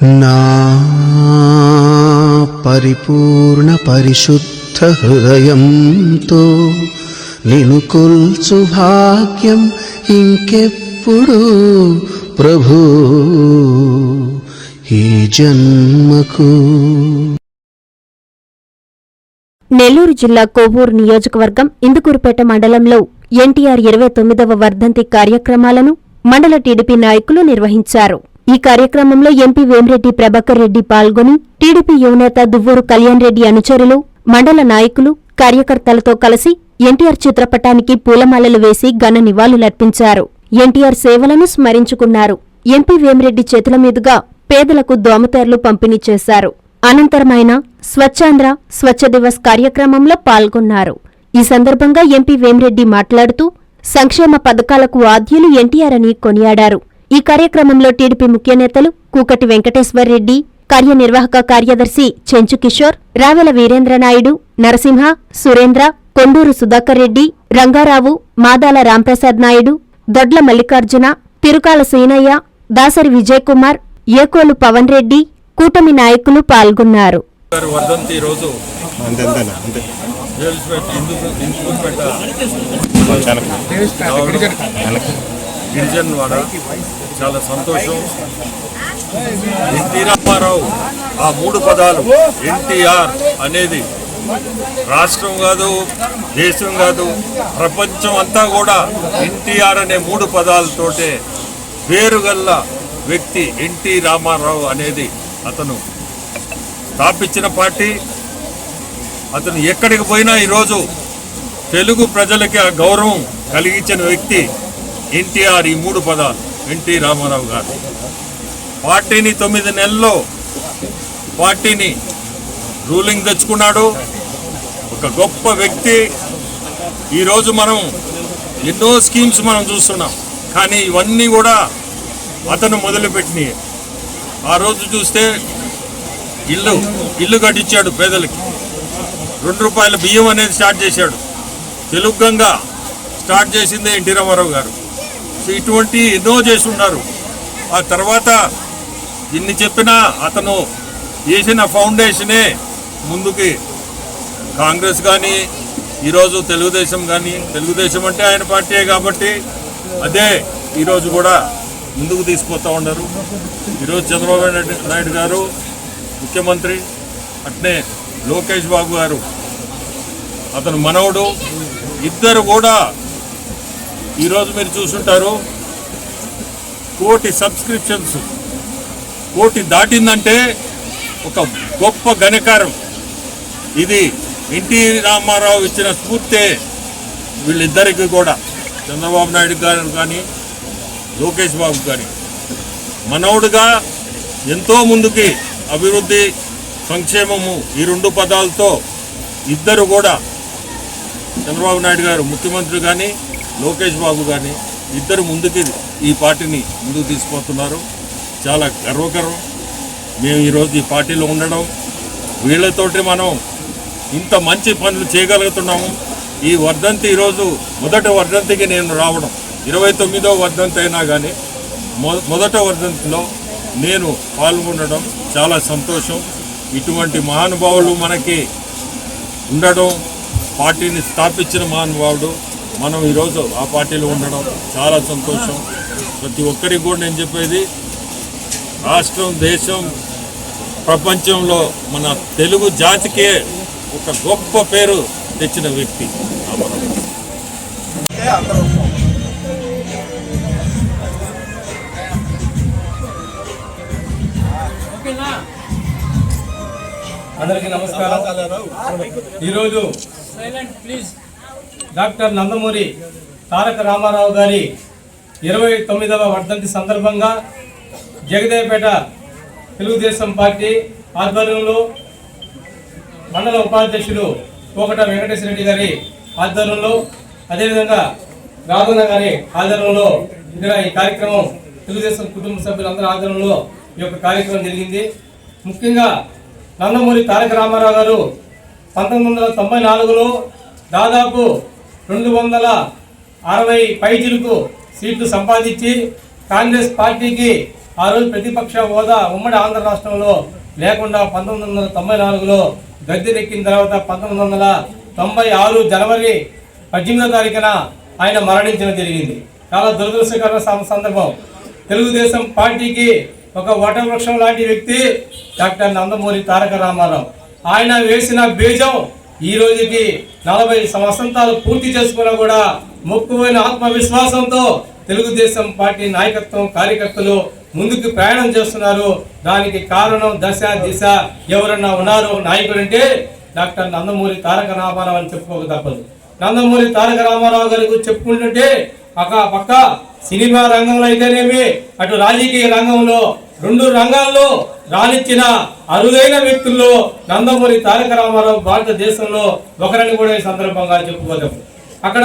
నా పరిపూర్ణ పరిశుద్ధ హృదయంతో నిను కొల్చు భాగ్యం ఇంకెప్పుడు ప్రభు. ఈ జన్మకు నెల్లూరు జిల్లా కోవూరు నియోజకవర్గం ఇందుకూరుపేట మండలంలో ఎన్టీఆర్ ఇరవై తొమ్మిదవ వర్ధంతి కార్యక్రమాలను మండల టీడీపీ నాయకులు నిర్వహించారు. ఈ కార్యక్రమంలో ఎంపీ వేమిరెడ్డి ప్రభాకర్ రెడ్డి పాల్గొని టీడీపీ యువనేత దువ్వూరు కళ్యాణ్ రెడ్డి అనుచరులు మండల నాయకులు కార్యకర్తలతో కలిసి ఎన్టీఆర్ చిత్రపటానికి పూలమాలలు వేసి ఘన నివాళులర్పించారు. ఎన్టీఆర్ సేవలను స్మరించుకున్నారు. ఎంపీ వేమిరెడ్డి చేతుల మీదుగా పేదలకు దోమతేర్లు పంపిణీ చేశారు. అనంతరమైన స్వచ్ఛాంధ్ర స్వచ్ఛ దివస్ కార్యక్రమంలో పాల్గొన్నారు. ఈ సందర్భంగా ఎంపీ వేమిరెడ్డి మాట్లాడుతూ సంక్షేమ పథకాలకు ఆద్యులు ఎన్టీఆర్ అని కొనియాడారు. ఈ కార్యక్రమంలో టీడీపీ ముఖ్య నేతలు కూకటి వెంకటేశ్వర్రెడ్డి కార్యనిర్వాహక కార్యదర్శి చెంచు కిషోర్ రావెల వీరేంద్రనాయుడు నరసింహ సురేంద్ర కొండూరు సుధాకర్ రెడ్డి రంగారావు మాదాల రాంప్రసాద్ నాయుడు దొడ్ల మల్లికార్జున తిరుకాల సీనయ్య దాసరి విజయ్ కుమార్ ఏకోలు పవన్ రెడ్డి కూటమి నాయకులు పాల్గొన్నారు. గిరిజన్ వాడ చాలా సంతోషం. ఎన్టీ రామారావు ఆ మూడు పదాలు ఎన్టీఆర్ అనేది రాష్ట్రం కాదు దేశం కాదు ప్రపంచం అంతా కూడా ఎన్టీఆర్ అనే మూడు పదాలతోటే పేరుగల్ల వ్యక్తి ఎన్టీ రామారావు అనేది అతను స్థాపించిన పార్టీ. అతను ఎక్కడికి పోయినా ఈరోజు తెలుగు ప్రజలకి ఆ గౌరవం కలిగించిన వ్యక్తి ఎన్టీఆర్ ఈ మూడు పదాలు. ఎన్టీ రామారావు గారు. పార్టీని తొమ్మిది నెలల్లో పార్టీని రూలింగ్ తెచ్చుకున్నాడు. ఒక గొప్ప వ్యక్తి. ఈరోజు మనం ఎన్నో స్కీమ్స్ మనం చూస్తున్నాం. కానీ ఇవన్నీ కూడా అతను మొదలుపెట్టినాయి. ఆ రోజు చూస్తే ఇల్లు ఇల్లు కట్టించాడు పేదలకి. రెండు రూపాయల బియ్యం అనేది స్టార్ట్ చేశాడు. తెలుగు గంగ స్టార్ట్ చేసిందే N T Ramarao garu. So ఇటువంటి ఎన్నో చేసి ఉన్నారు ఆ తర్వాత ఎన్ని చెప్పినా అతను చేసిన ఫౌండేషనే ముందుకి కాంగ్రెస్ కానీ ఈరోజు తెలుగుదేశం కానీ తెలుగుదేశం అంటే ఆయన పార్టీయే కాబట్టి అదే ఈరోజు కూడా ముందుకు తీసుకుపోతూ ఉన్నారు. ఈరోజు చంద్రబాబు నాయుడు నాయుడు గారు ముఖ్యమంత్రి అట్నే లోకేష్ బాబు గారు అతను మనవడు ఇద్దరు కూడా ఈరోజు మీరు చూసుంటారు కోటి సబ్స్క్రిప్షన్స్ కోటి దాటిందంటే ఒక గొప్ప ఘనకారం. ఇది ఎన్టీ రామారావు ఇచ్చిన స్ఫూర్తే వీళ్ళిద్దరికి కూడా. చంద్రబాబు నాయుడు గారు కానీ లోకేష్ బాబు కానీ. మనవుడుగా ఎంతో ముందుకి అభివృద్ధి సంక్షేమము ఈ రెండు పదాలతో ఇద్దరు కూడా చంద్రబాబు నాయుడు గారు ముఖ్యమంత్రి కానీ లోకేష్ బాబు కానీ ఇద్దరు ముందుకి ఈ పార్టీని ముందుకు తీసుకుపోతున్నారు. చాలా గర్వకరం. మేము ఈరోజు ఈ పార్టీలో ఉండడం వీళ్ళతోటి మనం ఇంత మంచి పనులు చేయగలుగుతున్నాము. ఈ వర్ధంతి ఈరోజు మొదటి వర్ధంతికి నేను రావడం ఇరవై తొమ్మిదో వర్ధంతి అయినా కానీ మొ మొదట వర్ధంతిలో నేను పాల్గొనడం చాలా సంతోషం. ఇటువంటి మహానుభావులు మనకి ఉండడం పార్టీని స్థాపించిన మహానుభావుడు మనం ఈరోజు ఆ పార్టీలో ఉండడం చాలా సంతోషం. ప్రతి ఒక్కరికి కూడా నేను చెప్పేది రాష్ట్రం దేశం ప్రపంచంలో మన తెలుగు జాతికే ఒక గొప్ప పేరు తెచ్చిన వ్యక్తి అందరికీ నమస్కారం. ఈరోజు డాక్టర్ నందమూరి తారక రామారావు గారి ఇరవై తొమ్మిదవ వర్ధంతి సందర్భంగా జగదేవపేట తెలుగుదేశం పార్టీ ఆధ్వర్యంలో మండల ఉపాధ్యక్షులు కోకట వెంకటేశ్వర రెడ్డి గారి ఆధ్వర్యంలో అదేవిధంగా రాఘవన్న గారి ఆధ్వర్యంలో ఇక్కడ ఈ కార్యక్రమం తెలుగుదేశం కుటుంబ సభ్యులందరి ఆధ్వర్యంలో ఈ యొక్క కార్యక్రమం జరిగింది. ముఖ్యంగా నందమూరి తారక రామారావు గారు పంతొమ్మిది వందల తొంభై నాలుగులో దాదాపు రెండు వందల అరవై పైచిలకు సీట్లు సంపాదించి కాంగ్రెస్ పార్టీకి ఆ రోజు ప్రతిపక్ష హోదా ఉమ్మడి ఆంధ్ర రాష్ట్రంలో లేకుండా పంతొమ్మిది వందల తొంభై నాలుగులో గద్దెనెక్కిన తర్వాత పంతొమ్మిది వందల తొంభై ఆరు జనవరి పద్దెనిమిదో తారీఖున ఆయన మరణించడం జరిగింది. చాలా దురదృష్టకర సందర్భం. తెలుగుదేశం పార్టీకి ఒక వటవృక్షం లాంటి వ్యక్తి డాక్టర్ నందమూరి తారక రామారావు. ఆయన వేసిన బీజం ఈ రోజుకి నలభై సంవత్సరాలు పూర్తి చేసుకున్నా కూడా మొక్కువైన ఆత్మవిశ్వాసంతో తెలుగుదేశం పార్టీ నాయకత్వం కార్యకర్తలు ముందుకు ప్రయాణం చేస్తున్నారు. దానికి కారణం దశ దిశ ఎవరన్నా ఉన్నారు నాయకుడు అంటే డాక్టర్ నందమూరి తారక రామారావు అని చెప్పుకోక తప్పదు. నందమూరి తారక రామారావు గారి గురించి చెప్పుకుంటుంటే ఒక పక్క సినిమా రంగంలో అయితేనేమి అటు రాజకీయ రంగంలో రెండు రంగాల్లో రాణించిన అరుదైన వ్యక్తుల్లో నందమూరి తారక రామారావు భారతదేశంలో ఒకరని కూడా ఈ సందర్భంగా చెప్పుకోదాం అక్కడ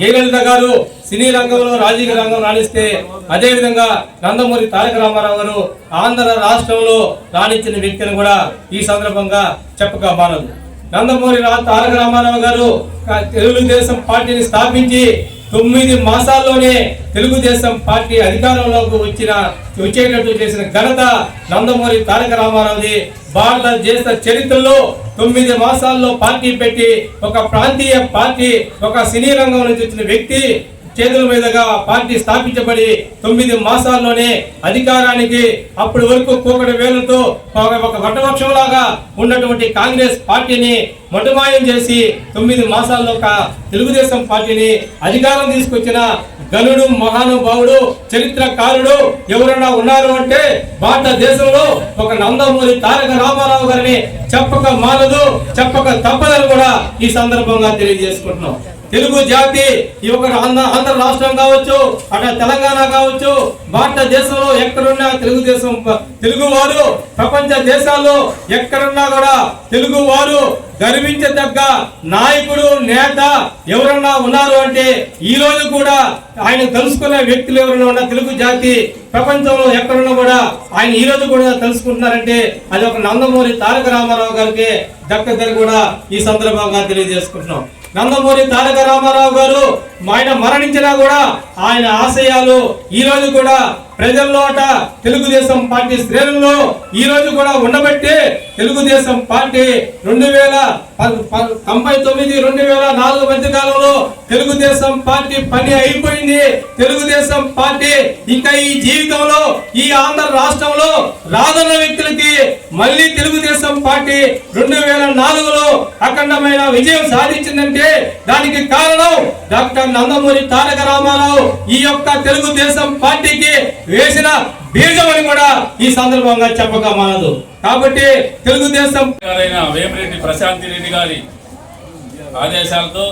జయలలిత గారు సినీ రంగంలో రాజకీయ రంగం రాణిస్తే అదేవిధంగా నందమూరి తారక రామారావు గారు ఆంధ్ర రాష్ట్రంలో రాణించిన వ్యక్తిని కూడా ఈ సందర్భంగా చెప్పక మానదు. నందమూరి తారక రామారావు గారు తెలుగుదేశం పార్టీని స్థాపించి తొమ్మిది మాసాల్లోనే తెలుగుదేశం పార్టీ అధికారంలోకి వచ్చిన వచ్చేటట్టు చేసిన ఘనత నందమూరి తారక రామారావుది. భారతదేశ చరిత్రలో తొమ్మిది మాసాల్లో పార్టీ పెట్టి ఒక ప్రాంతీయ పార్టీ ఒక సినీ రంగం నుంచి వచ్చిన వ్యక్తి చేతుల మీదుగా పార్టీ స్థాపించబడి తొమ్మిది మాసాల్లోనే అధికారానికి అప్పటి వరకు కూకటి వేలతో ఒక ఒక వటవృక్షంలాగా ఉన్నటువంటి కాంగ్రెస్ పార్టీని మొట్టమాయం చేసి తొమ్మిది మాసాల్లో ఒక తెలుగుదేశం పార్టీని అధికారం తీసుకొచ్చిన గనుడు మహానుభావుడు చరిత్రకారుడు ఎవరన్నా ఉన్నారు అంటే భారతదేశంలో ఒక నందమూరి తారక రామారావు గారిని చెప్పక మానదు చెప్పక తప్పదని కూడా ఈ సందర్భంగా తెలియజేసుకుంటున్నాం. తెలుగు జాతి ఈ ఒక ఆంధ్ర రాష్ట్రం కావచ్చు అటు తెలంగాణ కావచ్చు భారతదేశంలో ఎక్కడున్నా తెలుగుదేశం తెలుగు వారు ప్రపంచ దేశాల్లో ఎక్కడున్నా కూడా తెలుగు వారు గర్వించదగ్గ నాయకుడు నేత ఎవరన్నా ఉన్నారు అంటే ఈ రోజు కూడా ఆయన తెలుసుకునే వ్యక్తులు ఎవరైనా ఉన్న తెలుగు జాతి ప్రపంచంలో ఎక్కడున్నా కూడా ఆయన ఈ రోజు కూడా తెలుసుకుంటున్నారంటే అది ఒక నందమూరి తారక రామారావు గారికి దక్కదని కూడా ఈ సందర్భంగా తెలియజేసుకుంటున్నాం. నందమూరి తారక రామారావు గారు ఆయన మరణించినా కూడా ఆయన ఆశయాలు ఈ రోజు కూడా ప్రజల్లో అట తెలుగుదేశం పార్టీ శ్రేణుల్లో ఈ రోజు కూడా ఉండబట్టి తెలుగుదేశం పార్టీ రెండు వేల తొంభై తొమ్మిది రెండు వేల నాలుగు మధ్య కాలంలో తెలుగుదేశం పార్టీ పని అయిపోయింది. తెలుగుదేశం పార్టీ ఇంకా ఈ జీవితంలో ఈ ఆంధ్ర రాష్ట్రంలో రాదన్న వ్యక్తులకి మళ్ళీ తెలుగుదేశం పార్టీ రెండు వేల నాలుగులో అఖండమైన విజయం సాధించిందంటే దానికి కారణం డాక్టర్ నందమూరి తారక రామారావు. ఈ యొక్క తెలుగుదేశం పార్టీకి వేసిన బీజమని కూడా ఈ సందర్భంగా చెప్పక మానదు. కాబట్టి తెలుగుదేశం గారైన వేమిరెడ్డి ప్రశాంతి రెడ్డి గారి ఆదేశాలతో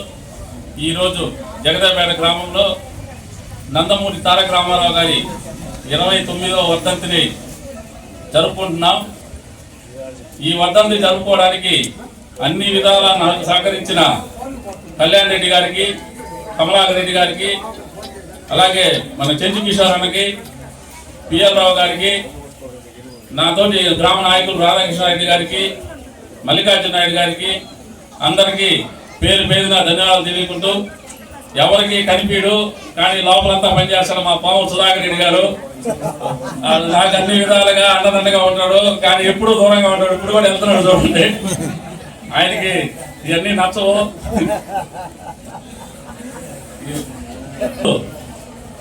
ఈరోజు జగదాపేట గ్రామంలో నందమూరి తారక రామారావు గారి ఇరవై తొమ్మిదవ వర్ధంతిని జరుపుకుంటున్నాం. ఈ వర్ధంతి జరుపుకోవడానికి అన్ని విధాల నాకు సహకరించిన కళ్యాణ్ రెడ్డి గారికి కమలాకర్ రెడ్డి గారికి అలాగే మన చెంచు కిషోర్ అన్నకి పిఎల్ రావు గారికి నాతోటి గ్రామ నాయకులు రాధాకృష్ణారెడ్డి గారికి మల్లికార్జున నాయుడు గారికి అందరికీ పేరు పేరున ధన్యవాదాలు తెలియకుంటూ ఎవరికి కనిపించడు కానీ లోపలంతా పనిచేస్తారు మా పాము సుధాకర్ రెడ్డి గారు. నాకు అన్ని విధాలుగా అండదండగా ఉంటాడు కానీ ఎప్పుడు దూరంగా ఉంటాడు ఇప్పుడు కూడా వెళ్తున్నాడు చూడండి. ఆయనకి ఇవన్నీ నచ్చవు.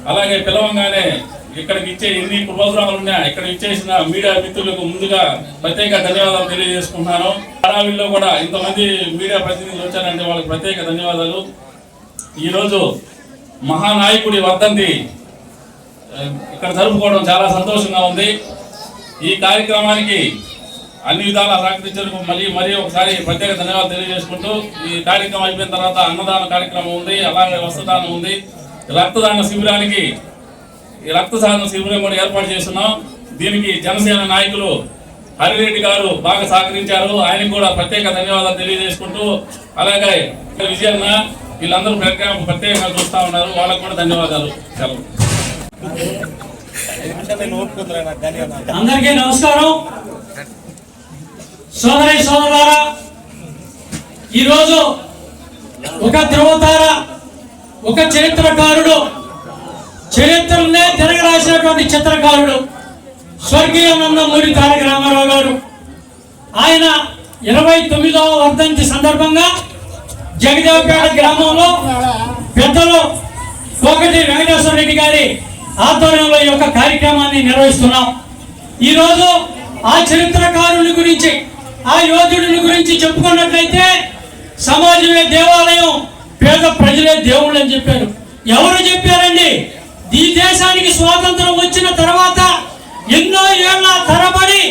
అలాగే పిలవంగానే ఇక్కడికి ఇచ్చే ఎన్ని ప్రోగ్రాములు ఉన్నాయా ఇక్కడ ఇచ్చేసిన మీడియా మిత్రులకు ముందుగా ప్రత్యేక ధన్యవాదాలు తెలియజేసుకుంటున్నాను. హడావిల్లో కూడా ఇంతమంది మీడియా ప్రతినిధులు వచ్చారంటే వాళ్ళకి ప్రత్యేక ధన్యవాదాలు. ఈరోజు మహానాయకుడి వర్ధంతి ఇక్కడ జరుపుకోవడం చాలా సంతోషంగా ఉంది. ఈ కార్యక్రమానికి అన్ని విధాలా సహకరించేందుకు మళ్ళీ మరీ ఒకసారి ప్రత్యేక ధన్యవాదాలు తెలియజేసుకుంటూ ఈ కార్యక్రమం అయిపోయిన తర్వాత అన్నదాన కార్యక్రమం ఉంది అలాగే వస్త్రదానం ఉంది. రక్తదాన శిబిరానికి ఈ రక్తదాన శిబిరం కూడా ఏర్పాటు చేస్తున్నాం. దీనికి జనసేన నాయకులు హరిరెడ్డి గారు బాగా సహకరించారు. ఆయనకు కూడా ప్రత్యేక ధన్యవాదాలు తెలియజేసుకుంటూ అలాగే విజయన్న వీళ్ళందరూ ప్రత్యేక ప్రత్యేకంగా చూస్తూ ఉన్నారు. వాళ్ళకు కూడా ధన్యవాదాలు. సెలవు. అందరికీ నమస్కారం. సోదరి సోదరులారా ఈరోజు ఒక ధ్రువతార ఒక చరిత్రకారుడు చరిత్రనే తిరగరాసినటువంటి చిత్రకారుడు స్వర్గీయ నందమూరి తారక రామారావు గారు. ఆయన ఇరవై తొమ్మిదవ వర్ధంతి సందర్భంగా జగదేవపేట గ్రామంలో పెద్దలు ఒకటి వెంకటేశ్వర రెడ్డి గారి ఆధ్వర్యంలో ఈ యొక్క కార్యక్రమాన్ని నిర్వహిస్తున్నాం. ఈరోజు ఆ చరిత్రకారుని గురించి ఆ యోధుడిని గురించి చెప్పుకున్నట్లయితే సమాజమే దేవాలయం పేద ప్రజలే దేవుళ్ళు అని చెప్పారు. ఎవరు చెప్పారండి? ఈ దేశానికి స్వాతంత్రం వచ్చిన తర్వాత ఎన్నో ఏళ్ళ తరబడి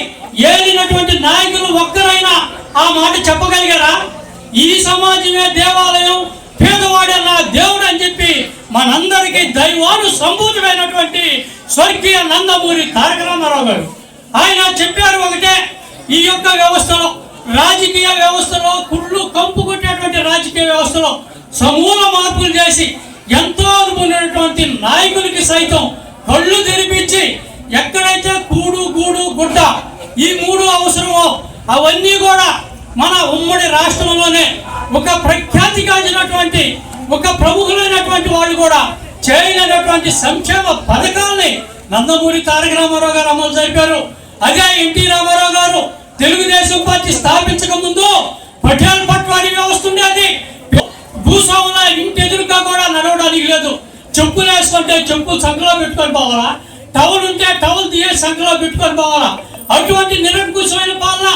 ఏలినటువంటి నాయకులు ఒక్కరైనా ఆ మాట చెప్పగలిగారా? ఈ సమాజమే దేవాలయం పేదవాడే నా దేవుడు అని చెప్పి మనందరికీ దైవాను సంభూతమైనటువంటి స్వర్గీయ నందమూరి తారక రామారావు గారు. ఆయన చెప్పారు ఒకటే ఈ యొక్క వ్యవస్థలో రాజకీయ వ్యవస్థలో కుళ్ళు కంపు కొట్టేటువంటి రాజకీయ వ్యవస్థలో సమూల మార్పులు చేసి ఎంతో అనుభవమైనటువంటి నాయకులకి సైతం కళ్ళు తెరిపించి ఎక్కడైతే కూడు గూడు గుడ్డ ఈ మూడు అవసరమో అవన్నీ కూడా మన ఉమ్మడి రాష్ట్రంలోనే ఒక ప్రఖ్యాతిగాంచినటువంటి ఒక ప్రముఖులైనటువంటి వాళ్ళు కూడా చేయలేనటువంటి సంక్షేమ పథకాల్ని నందమూరి తారక రామారావు గారు అమలు జరిపారు. అదే ఎన్టీ రామారావు గారు తెలుగుదేశం పార్టీ స్థాపించక ముందు పటేల్ పట్వారీ వ్యవస్థ ఉండేది. భూస్వాముల ఇంటి ఎదురుగా కూడా నడవడానికి లేదు. చెప్పులు వేసుకుంటే చెప్పు సంఖలో పెట్టుకొని పోవాలా? టవల్ ఉంటే టవల్ తీయే సంఖలో పెట్టుకొని పోవాలా? అటువంటి నిరంకుశమైన పాలన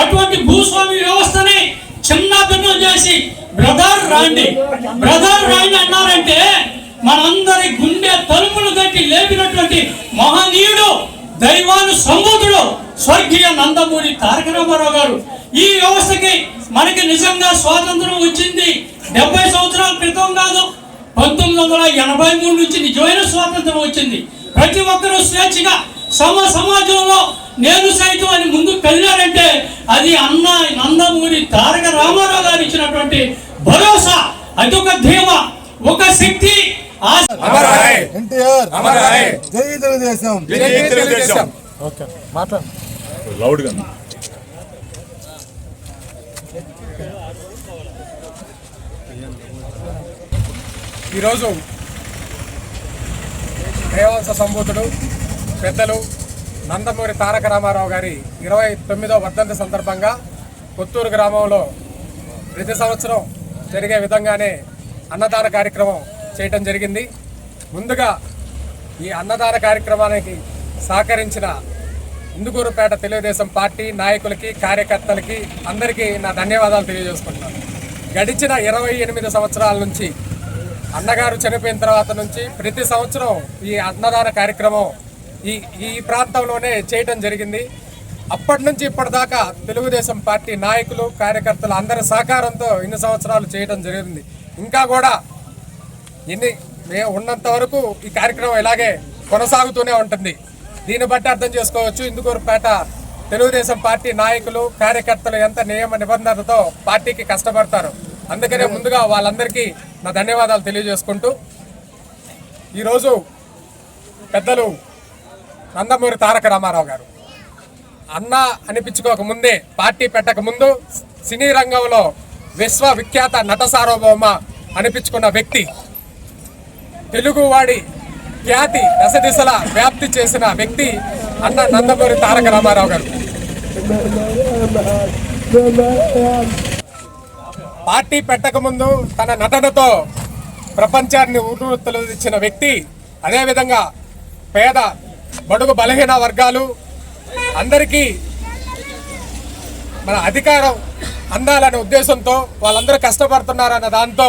అటువంటి భూస్వామి వ్యవస్థని చిన్న భిన్నం చేసి బ్రదర్ రాండి బ్రదర్ రాండి అన్నారంటే మనందరి గుండె తలుపులు కట్టి లేపినటువంటి మహనీయుడు దైవాను సంబోధుడు స్వర్గీయ నందమూరి తారక రామారావు గారు. ఈ వ్యవస్థకి మనకి నిజంగా స్వాతంత్రం వచ్చింది. డెబ్బై సంవత్సరాల క్రితం కాదు పంతొమ్మిది వందల ఎనభై మూడు నుంచి నిజమైన స్వాతంత్రం వచ్చింది. ప్రతి ఒక్కరూ స్వేచ్ఛగా సమ సమాజంలో నేను సైతం అని ముందుకు కదిలారంటే అది అన్న నందమూరి తారక రామారావు గారు ఇచ్చినటువంటి భరోసా అదొక ధీమ ఒక శక్తి ఆ ఎన్టీఆర్! జై తెలుగుదేశం! లౌడ్గా ఈరోజు దేవాంశ సంబూతుడు పెద్దలు నందమూరి తారక రామారావు గారి ఇరవై తొమ్మిదో వర్ధంతి సందర్భంగా కొత్తూరు గ్రామంలో ప్రతి సంవత్సరం జరిగే విధంగానే అన్నదాన కార్యక్రమం చేయటం జరిగింది. ముందుగా ఈ అన్నదాన కార్యక్రమానికి సహకరించిన ఇందుకూరుపేట తెలుగుదేశం పార్టీ నాయకులకి కార్యకర్తలకి అందరికీ నా ధన్యవాదాలు తెలియజేసుకుంటున్నాను. గడిచిన ఇరవై ఎనిమిది సంవత్సరాల నుంచి అన్నగారు చనిపోయిన తర్వాత నుంచి ప్రతి సంవత్సరం ఈ అన్నదాన కార్యక్రమం ఈ ఈ ప్రాంతంలోనే చేయటం జరిగింది. అప్పటి నుంచి ఇప్పటిదాకా తెలుగుదేశం పార్టీ నాయకులు కార్యకర్తలు అందరి సహకారంతో ఇన్ని సంవత్సరాలు చేయడం జరిగింది. ఇంకా కూడా ఎన్ని మేము ఉన్నంత వరకు ఈ కార్యక్రమం ఇలాగే కొనసాగుతూనే ఉంటుంది. దీన్ని బట్టి అర్థం చేసుకోవచ్చు. ఇందుకూరుపేట తెలుగుదేశం పార్టీ నాయకులు కార్యకర్తలు ఎంత నియమ నిబంధనలతో పార్టీకి కష్టపడతారు. అందుకనే ముందుగా వాళ్ళందరికీ నా ధన్యవాదాలు తెలియజేసుకుంటూ ఈరోజు పెద్దలు నందమూరి తారక రామారావు గారు. అన్న అనిపించుకోక ముందే పార్టీ పెట్టక ముందు సినీ రంగంలో విశ్వవిఖ్యాత నట సార్వభౌమ అనిపించుకున్న వ్యక్తి తెలుగువాడి ఖ్యాతి దశ దిశల వ్యాప్తి చేసిన వ్యక్తి అన్న నందమూరి తారక రామారావు గారు. పార్టీ పెట్టకముందు తన నటనతో ప్రపంచాన్ని ఊటెత్తిన వ్యక్తి అదేవిధంగా పేద బడుగు బలహీన వర్గాలు అందరికీ మన అధికారం అందాలనే ఉద్దేశంతో వాళ్ళందరూ కష్టపడుతున్నారన్న దాంతో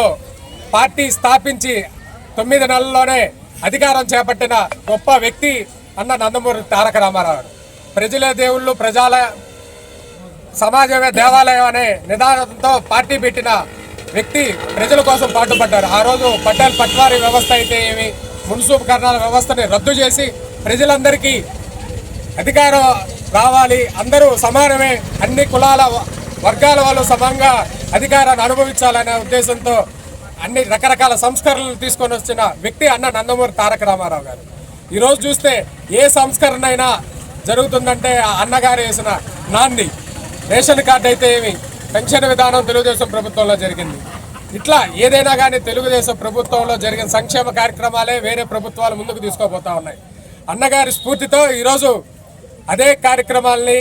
పార్టీ స్థాపించి తొమ్మిది నెలల్లోనే అధికారం చేపట్టిన గొప్ప వ్యక్తి అన్న నందమూరి తారక రామారావు. ప్రజలే దేవుళ్ళు ప్రజల సమాజమే దేవాలయం అనే నిదానంతో పార్టీ పెట్టిన వ్యక్తి ప్రజల కోసం పాటుపడ్డారు. ఆ రోజు పటేల్ పట్వారీ వ్యవస్థ అయితే ఏమి మున్సూబ్ కర్ణాల వ్యవస్థని రద్దు చేసి ప్రజలందరికీ అధికారం రావాలి అందరూ సమానమే అన్ని కులాల వర్గాల వాళ్ళు సమంగా అధికారాన్ని అనుభవించాలనే ఉద్దేశంతో అన్ని రకరకాల సంస్కరణలు తీసుకొని వచ్చిన వ్యక్తి అన్న నందమూరి తారక రామారావు గారు. ఈరోజు చూస్తే ఏ సంస్కరణ అయినా జరుగుతుందంటే ఆ అన్నగారు వేసిన నాంది. రేషన్ కార్డు అయితే ఏమి? పెన్షన్ విధానం తెలుగుదేశం ప్రభుత్వంలో జరిగింది. ఇట్లా ఏదైనా కానీ తెలుగుదేశం ప్రభుత్వంలో జరిగిన సంక్షేమ కార్యక్రమాలే వేరే ప్రభుత్వాలు ముందుకు తీసుకోబోతా ఉన్నాయి. అన్నగారి స్ఫూర్తితో ఈరోజు అదే కార్యక్రమాల్ని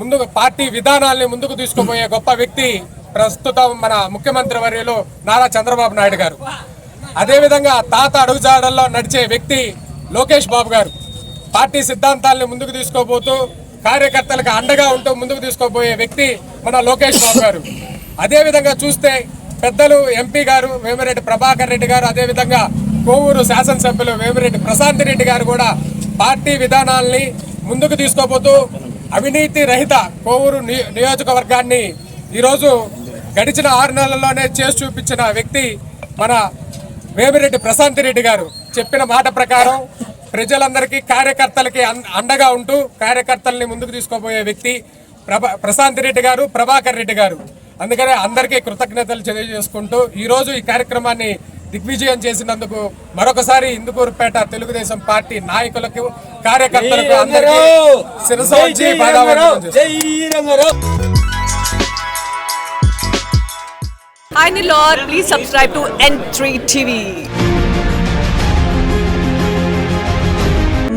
ముందుకు పార్టీ విధానాల్ని ముందుకు తీసుకుపోయే గొప్ప వ్యక్తి ప్రస్తుతం మన ముఖ్యమంత్రి వర్యులు నారా చంద్రబాబు నాయుడు గారు. అదేవిధంగా తాత అడుగుజాడల్లో నడిచే వ్యక్తి లోకేష్ బాబు గారు. పార్టీ సిద్ధాంతాల్ని ముందుకు తీసుకోబోతూ కార్యకర్తలకు అండగా ఉంటూ ముందుకు తీసుకోబోయే వ్యక్తి మన లోకేష్ బాబు గారు. అదేవిధంగా చూస్తే పెద్దలు ఎంపీ గారు వేమిరెడ్డి ప్రభాకర్ రెడ్డి గారు అదేవిధంగా కోవూరు శాసనసభ్యులు వేమిరెడ్డి ప్రశాంత్ రెడ్డి గారు కూడా పార్టీ విధానాల్ని ముందుకు తీసుకోబోతూ అవినీతి రహిత కోవూరు ని- నియోజకవర్గాన్ని ఈరోజు గడిచిన ఆరు నెలల్లోనే చేసి చూపించిన వ్యక్తి మన వేమిరెడ్డి ప్రశాంత్ రెడ్డి గారు. చెప్పిన మాట ప్రకారం ప్రజలందరికీ కార్యకర్తలకి అన్- అండగా ఉంటూ కార్యకర్తల్ని ముందుకు తీసుకోబోయే వ్యక్తి ప్రశాంత్ రెడ్డి గారు ప్రభాకర్ రెడ్డి గారు. అందుకనే అందరికీ కృతజ్ఞతలు తెలియజేసుకుంటూ ఈ రోజు ఈ కార్యక్రమాన్ని దిగ్విజయం చేసినందుకు మరొకసారి ఇందుకూరుపేట తెలుగుదేశం పార్టీ నాయకులకు కార్యకర్తలకు అందరికీ శిరస వచ్చి పాదావందనం చేస్తున్నాను. Hi Nilor, please subscribe to N3 TV.